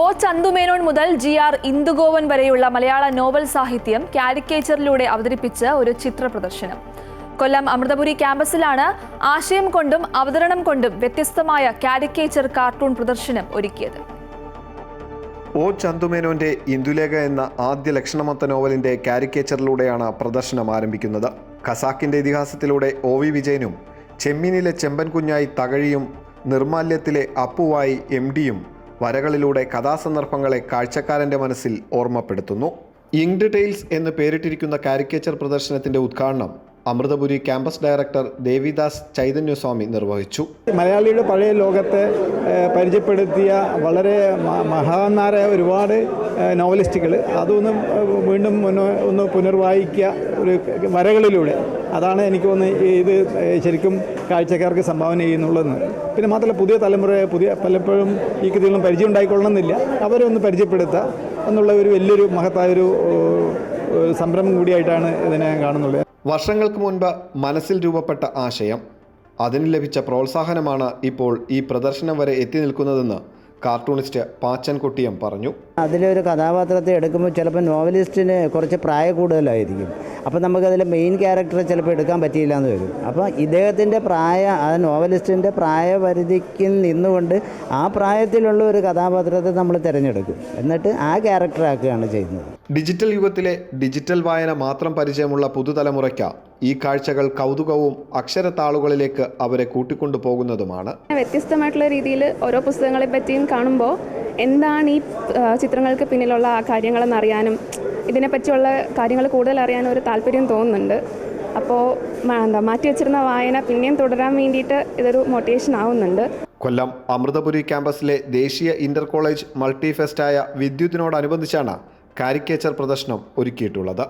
O Chandu Menon മുതൽ G R ഇന്ദുഗോവൻ വരെയുള്ള മലയാള novel സാഹിത്യം കാരിക്കേച്ചറിലൂടെ അവതരിപ്പിച്ച ഒരു ചിത്ര പ്രദർശനം കൊല്ലം അമൃതപുരി ക്യാമ്പസിലാണ് ആശയം കൊണ്ടും അവതരണം കൊണ്ടും വ്യത്യസ്തമായ കാരിക്കേച്ചർ കാർട്ടൂൺ പ്രദർശനം ഒരുക്കിയത്. ഒ ചന്തുമേനോന്റെ ഇന്ദുലേഖ എന്ന ആദ്യ ലക്ഷണമൊത്ത നോവലിന്റെ കാരിക്കേച്ചറിലൂടെയാണ് പ്രദർശനം ആരംഭിക്കുന്നത്. ഖസാക്കിന്റെ ഇതിഹാസത്തിലൂടെ ഒ വി വിജയനും ചെമ്മീനിലെ ചെമ്പൻ കുഞ്ഞായി തകഴിയും നിർമാല്യത്തിലെ അപ്പുവായി എം ഡിയും വരകളിലൂടെ കഥാസന്ദർഭങ്ങളെ കാഴ്ചക്കാരന്റെ മനസ്സിൽ ഓർമ്മപ്പെടുത്തുന്നു. ഇങ്ഡ് ടെയിൽസ് എന്ന് പേരിട്ടിരിക്കുന്ന കാരിക്കേച്ചർ പ്രദർശനത്തിന്റെ ഉദ്ഘാടനം അമൃതപുരി ക്യാമ്പസ് ഡയറക്ടർ ദേവിദാസ് ചൈതന്യസ്വാമി നിർവഹിച്ചു. മലയാളിയുടെ പഴയ ലോകത്തെ പരിചയപ്പെടുത്തിയ വളരെ മഹാന്മാരായ ഒരുപാട് നോവലിസ്റ്റുകൾ. അതൊന്ന് വീണ്ടും ഒന്ന് പുനർവായിക്കുക ഒരു വരകളിലൂടെ. അതാണ് എനിക്ക് ഒന്ന് ഇത് ശരിക്കും കാഴ്ചക്കാർക്ക് സംഭാവന ചെയ്യുന്നുള്ളതെന്ന്. പിന്നെ മാത്രമല്ല പുതിയ തലമുറയെ പുതിയ പലപ്പോഴും ഈ കൃതികളും പരിചയം ഉണ്ടായിക്കൊള്ളണമെന്നില്ല. അവരെ ഒന്ന് പരിചയപ്പെടുത്തുക എന്നുള്ള ഒരു വലിയൊരു മഹത്തായൊരു സംരംഭം കൂടിയായിട്ടാണ് ഇതിനെ കാണുന്നുള്ളത്. വർഷങ്ങൾക്ക് മുൻപ് മനസ്സിൽ രൂപപ്പെട്ട ആശയം. അതിന് ലഭിച്ച പ്രോത്സാഹനമാണ് ഇപ്പോൾ ഈ പ്രദർശനം വരെ എത്തി നിൽക്കുന്നതെന്ന് കാർട്ടൂണിസ്റ്റ് പാച്ചൻ കുട്ടിയം പറഞ്ഞു. അതിലൊരു കഥാപാത്രത്തെ എടുക്കുമ്പോൾ ചിലപ്പോൾ നോവലിസ്റ്റിന് കുറച്ച് പ്രായ കൂടുതലായിരിക്കും അപ്പോൾ നമുക്കതിൽ മെയിൻ ക്യാരക്ടറെ ചിലപ്പോൾ എടുക്കാൻ പറ്റിയില്ല എന്ന് വരും. അപ്പോൾ ഇദ്ദേഹത്തിന്റെ പ്രായ ആ നോവലിസ്റ്റിന്റെ പ്രായപരിധിക്ക് നിന്നുകൊണ്ട് ആ പ്രായത്തിലുള്ള ഒരു കഥാപാത്രത്തെ നമ്മൾ തിരഞ്ഞെടുക്കും. എന്നിട്ട് ആ ക്യാരക്ടറാക്കുകയാണ് ചെയ്യുന്നത്. ഡിജിറ്റൽ യുഗത്തിലെ ഡിജിറ്റൽ വായന മാത്രം പരിചയമുള്ള പുതുതലമുറയ്ക്ക് ഈ കാഴ്ചകൾ കൗതുകവും അക്ഷരത്താളുകളിലേക്ക് അവരെ കൂട്ടിക്കൊണ്ടു പോകുന്നതുമാണ് വ്യത്യസ്തമായിട്ടുള്ള രീതിയിൽ ഓരോ പുസ്തകങ്ങളെ പറ്റിയും കാണുമ്പോൾ എന്താണ് ഈ ചിത്രങ്ങൾക്ക് പിന്നിലുള്ള ആ കാര്യങ്ങളെന്ന് അറിയാനും ഇതിനെപ്പറ്റിയുള്ള കാര്യങ്ങൾ കൂടുതൽ അറിയാനും ഒരു താല്പര്യം തോന്നുന്നുണ്ട്. അപ്പോൾ എന്താ മാറ്റി വെച്ചിരുന്ന വായന പിന്നെയും തുടരാൻ വേണ്ടിയിട്ട് ഇതൊരു മോട്ടിവേഷൻ ആവുന്നുണ്ട്. കൊല്ലം അമൃതപുരി ക്യാമ്പസിലെ ദേശീയ ഇന്റർ കോളേജ് മൾട്ടിഫെസ്റ്റായ വിദ്യുത്തിനോടനുബന്ധിച്ചാണ് കാരിക്കേച്ചർ പ്രദർശനം ഒരുക്കിയിട്ടുള്ളത്.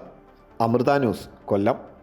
അമൃത ന്യൂസ് കൊല്ലം.